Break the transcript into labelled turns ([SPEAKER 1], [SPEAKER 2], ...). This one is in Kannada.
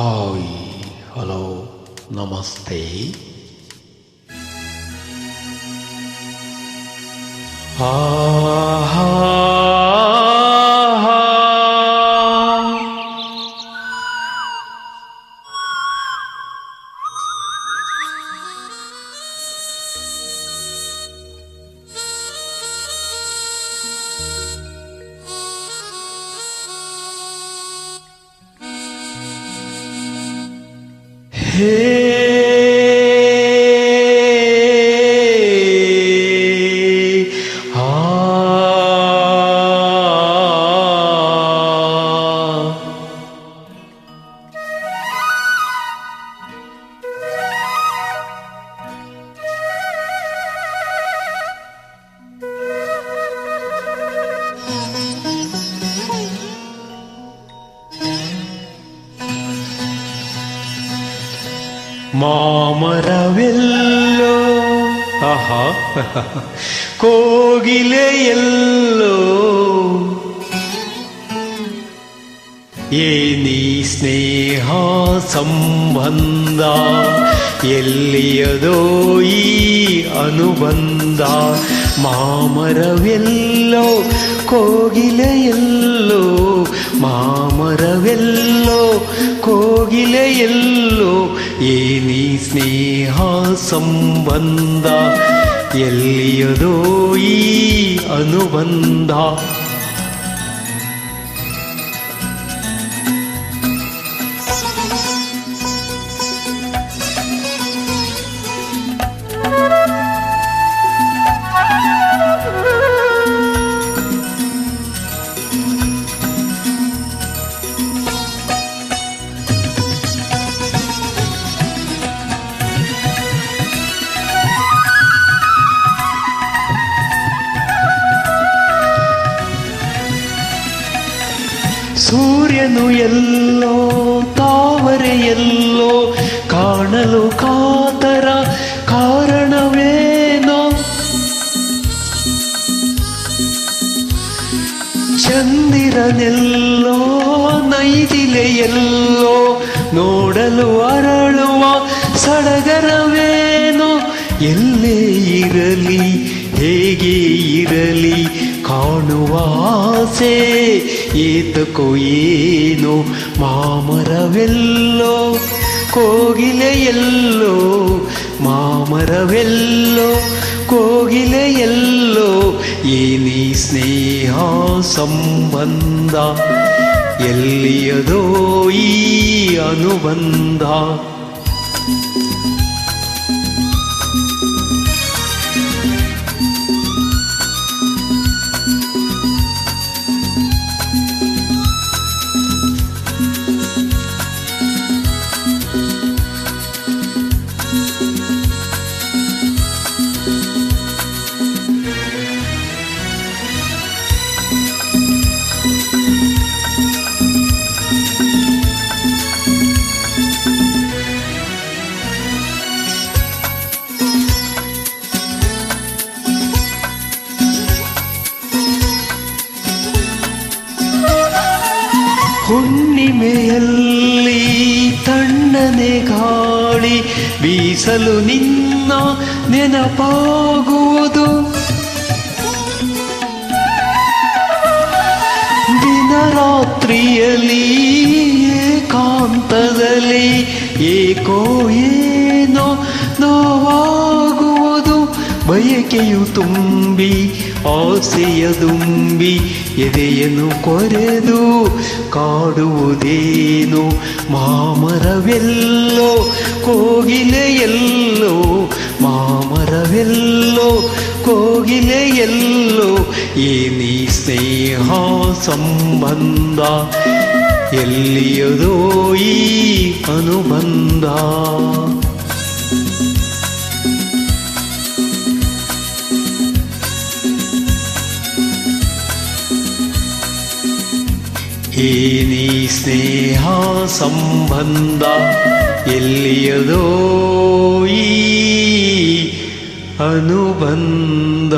[SPEAKER 1] Hi, hello, namaste. Ah. hey, ah. ಮಾಮರವೆಲ್ಲೋ. ಆಹಾ. ಕೋಗಿಲೆಯಲ್ಲೋ. ಏನಿ ಸ್ನೇಹ ಸಂಬಂಧ ಎಲ್ಲಿಯದೋ ಈ ಅನುಬಂಧ. ಮಾಮರವೆಲ್ಲೋ ಕೋಗಿಲೆಯಲ್ಲೋ ಮಾಮರವೆಲ್ಲೋ ಕೋಗಿಲೆಯಲ್ಲೋ ಏನಿ ಸ್ನೇಹ ಸಂಬಂಧ ಎಲ್ಲಿಯದೋ ಈ ಅನುಬಂಧ. ಸೂರ್ಯನು ಎಲ್ಲೋ ತಾವರೆ ಎಲ್ಲೋ ಕಾಣಲು ಕಾತರ ಕಾರಣವೇನೋ? ಚಂದಿರನೆಲ್ಲೋ, ನೈದಿಲೆಯಲ್ಲೋ, ನೋಡಲು ಅರಳುವ ಸಡಗರವೇನೋ? ಎಲ್ಲೇ ಇರಲಿ, ಹೇಗೆ ಇರಲಿ ಕಾಣುವ ಆಸೆ ಏತಕೋ ಏನೋ ಮಾಮರವೆಲ್ಲೋ ಕೋಗಿಲೆಯಲ್ಲೋ ಮಾಮರವೆಲ್ಲೋ ಕೋಗಿಲೆಯಲ್ಲೋ ಏನಿ ಸ್ನೇಹ ಸಂಬಂಧ ಎಲ್ಲಿಯದೋ ಈ ಅನುಬಂಧ. ಹುಣ್ಣಿಮೆಯಲ್ಲಿ ತಣ್ಣನೆ ಗಾಳಿ ಬೀಸಲು ನಿನ್ನ ನೆನಪಾಗುವುದು. ದಿನರಾತ್ರಿಯಲ್ಲಿ ಕಾಂತದಲ್ಲಿ ಏಕೋ ಏನೋ ನೋವಾಗುವುದು. ಬಯಕೆಯು ತುಂಬಿ ಆಸೆಯ ದುಂಬಿ ಎದೆಯನ್ನು ಕೊರೆದು ಕಾಡುವುದೇನು? ಮಾಮರವೆಲ್ಲೋ, ಕೋಗಿಲೆಯಲ್ಲೋ ಮಾಮರವೆಲ್ಲೋ, ಕೋಗಿಲೆಯಲ್ಲೋ, ಏನಿ ಸ್ನೇಹ ಸಂಬಂಧ? ಎಲ್ಲಿಯದೋ ಈ ಅನುಬಂಧ? ಏನಿ ಸ್ನೇಹ ಸಂಬಂಧ ಎಲ್ಲಿಯದೋ ಈ ಅನುಬಂಧ.